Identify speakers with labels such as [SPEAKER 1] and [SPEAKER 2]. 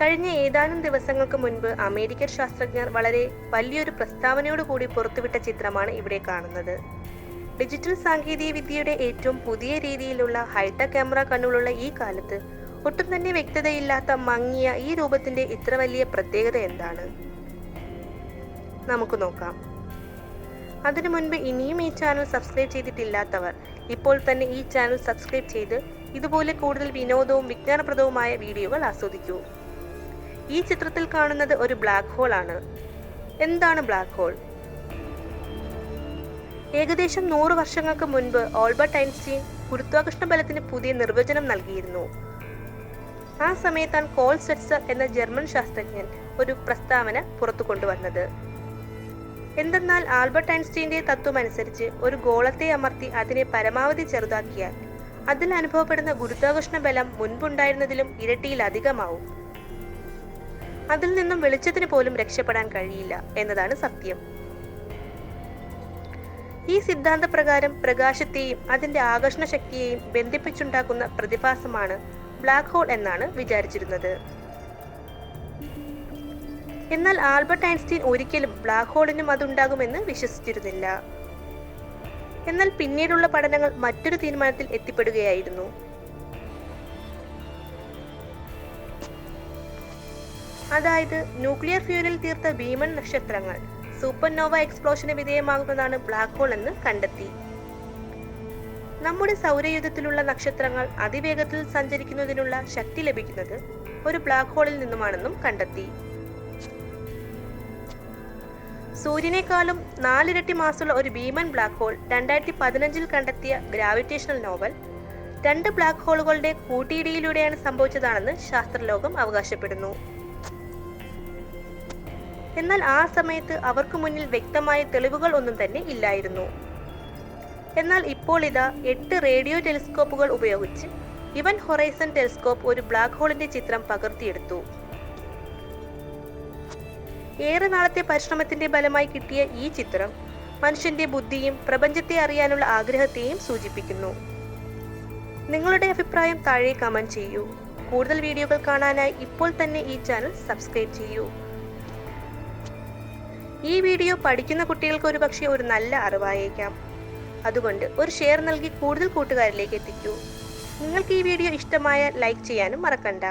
[SPEAKER 1] കഴിഞ്ഞ ഏതാനും ദിവസങ്ങൾക്ക് മുൻപ് അമേരിക്കൻ ശാസ്ത്രജ്ഞർ വളരെ വലിയൊരു പ്രസ്താവനയോടുകൂടി പുറത്തുവിട്ട ചിത്രമാണ് ഇവിടെ കാണുന്നത്. ഡിജിറ്റൽ സാങ്കേതിക വിദ്യയുടെ ഏറ്റവും പുതിയ രീതിയിലുള്ള ഹൈടെക് ക്യാമറ കണ്ണുകളുള്ള ഈ കാലത്ത് ഒട്ടും തന്നെ വ്യക്തതയില്ലാത്ത മങ്ങിയ ഈ രൂപത്തിന്റെ ഇത്ര വലിയ പ്രത്യേകത എന്താണ്? നമുക്ക് നോക്കാം. അതിനു മുൻപ് ഇനിയും ഈ ചാനൽ സബ്സ്ക്രൈബ് ചെയ്തിട്ടില്ലാത്തവർ ഇപ്പോൾ തന്നെ ഈ ചാനൽ സബ്സ്ക്രൈബ് ചെയ്ത് ഇതുപോലെ കൂടുതൽ വിനോദവും വിജ്ഞാനപ്രദവുമായ വീഡിയോകൾ ആസ്വദിക്കൂ. ഈ ചിത്രത്തിൽ കാണുന്നത് ഒരു ബ്ലാക്ക് ഹോൾ ആണ്. എന്താണ് ബ്ലാക്ക് ഹോൾ ഏകദേശം നൂറ് വർഷങ്ങൾക്ക് മുൻപ് ഓൾബർട്ട് ഐൻസ്റ്റീൻ ഗുരുത്വാകർഷണ ബലത്തിന് പുതിയ നിർവചനം നൽകിയിരുന്നു. ആ സമയത്താണ് കോൾ സ്വെറ്റ്സർ എന്ന ജർമ്മൻ ശാസ്ത്രജ്ഞൻ ഒരു പ്രസ്താവന പുറത്തു കൊണ്ടുവന്നത്. എന്തെന്നാൽ ആൽബർട്ട് ഐൻസ്റ്റീന്റെ തത്വം അനുസരിച്ച് ഒരു ഗോളത്തെ അമർത്തി അതിനെ പരമാവധി ചെറുതാക്കിയാൽ അതിൽ അനുഭവപ്പെടുന്ന ഗുരുത്വാകർഷണ ബലം മുൻപുണ്ടായിരുന്നതിലും ഇരട്ടിയിലധികമാവും അതിൽ നിന്നും വെളിച്ചത്തിന് പോലും രക്ഷപ്പെടാൻ കഴിയില്ല എന്നതാണ് സത്യം. ഈ സിദ്ധാന്തപ്രകാരം പ്രകാശത്തെയും അതിന്റെ ആകർഷണ ശക്തിയെയും ബന്ധിപ്പിച്ചുണ്ടാക്കുന്ന പ്രതിഭാസമാണ് ബ്ലാക്ക് ഹോൾ എന്നാണ് വിചാരിച്ചിരുന്നത്. എന്നാൽ ആൽബർട്ട് ഐൻസ്റ്റീൻ ഒരിക്കലും ബ്ലാക്ക് ഹോളിനും അതുണ്ടാകുമെന്ന് വിശ്വസിച്ചിരുന്നില്ല. എന്നാൽ പിന്നീടുള്ള പഠനങ്ങൾ മറ്റൊരു തീരുമാനത്തിൽ എത്തിപ്പെടുകയായിരുന്നു. അതായത് ന്യൂക്ലിയർ ഫ്യൂരിൽ തീർത്ത ഭീമൻ നക്ഷത്രങ്ങൾ. സൂപ്പർനോവ എക്സ്പ്ലോഷന് വിധേയമാകുന്നതാണ് ബ്ലാക്ക് ഹോൾ എന്ന് കണ്ടെത്തി. നമ്മുടെ സൗരയൂഥത്തിലുള്ള നക്ഷത്രങ്ങൾ അതിവേഗത്തിൽ സഞ്ചരിക്കുന്നതിനുള്ള ശക്തി ലഭിക്കുന്നത് ഒരു ബ്ലാക്ക് ഹോളിൽ നിന്നുമാണെന്നും കണ്ടെത്തി. സൂര്യനേക്കാളും നാലിരട്ടി മാസമുള്ള ഒരു ഭീമൻ ബ്ലാക്ക് ഹോൾ രണ്ടായിരത്തി പതിനഞ്ചിൽ കണ്ടെത്തിയ ഗ്രാവിറ്റേഷണൽ നോവൽ രണ്ട് ബ്ലാക്ക് ഹോളുകളുടെ കൂട്ടിയിടിയിലൂടെയാണ് സംഭവിച്ചതാണെന്ന് ശാസ്ത്രലോകം അവകാശപ്പെടുന്നു. എന്നാൽ ആ സമയത്ത് അവർക്ക് മുന്നിൽ വ്യക്തമായ തെളിവുകൾ ഒന്നും തന്നെ ഇല്ലായിരുന്നു. എന്നാൽ ഇപ്പോൾ ഇതാ എട്ട് റേഡിയോ ടെലിസ്കോപ്പുകൾ ഉപയോഗിച്ച് ഇവൻ ഹൊറൈസൺ ടെലിസ്കോപ്പ് ഒരു ബ്ലാക്ക് ഹോളിന്റെ ചിത്രം പകർത്തിയെടുത്തു. ഏറെ നാളത്തെ പരിശ്രമത്തിന്റെ ഫലമായി കിട്ടിയ ഈ ചിത്രം മനുഷ്യന്റെ ബുദ്ധിയും പ്രപഞ്ചത്തെ അറിയാനുള്ള ആഗ്രഹത്തെയും സൂചിപ്പിക്കുന്നു. നിങ്ങളുടെ അഭിപ്രായം താഴെ കമന്റ് ചെയ്യൂ. കൂടുതൽ വീഡിയോകൾ കാണാനായി ഇപ്പോൾ തന്നെ ഈ ചാനൽ സബ്സ്ക്രൈബ് ചെയ്യൂ. ഈ വീഡിയോ പഠിക്കുന്ന കുട്ടികൾക്ക് ഒരു പക്ഷേ ഒരു നല്ല അറിവായേക്കാം. അതുകൊണ്ട് ഒരു ഷെയർ നൽകി കൂടുതൽ കൂട്ടുകാരിലേക്ക് എത്തിക്കൂ. നിങ്ങൾക്ക് ഈ വീഡിയോ ഇഷ്ടമായ ലൈക്ക് ചെയ്യാനും മറക്കണ്ട.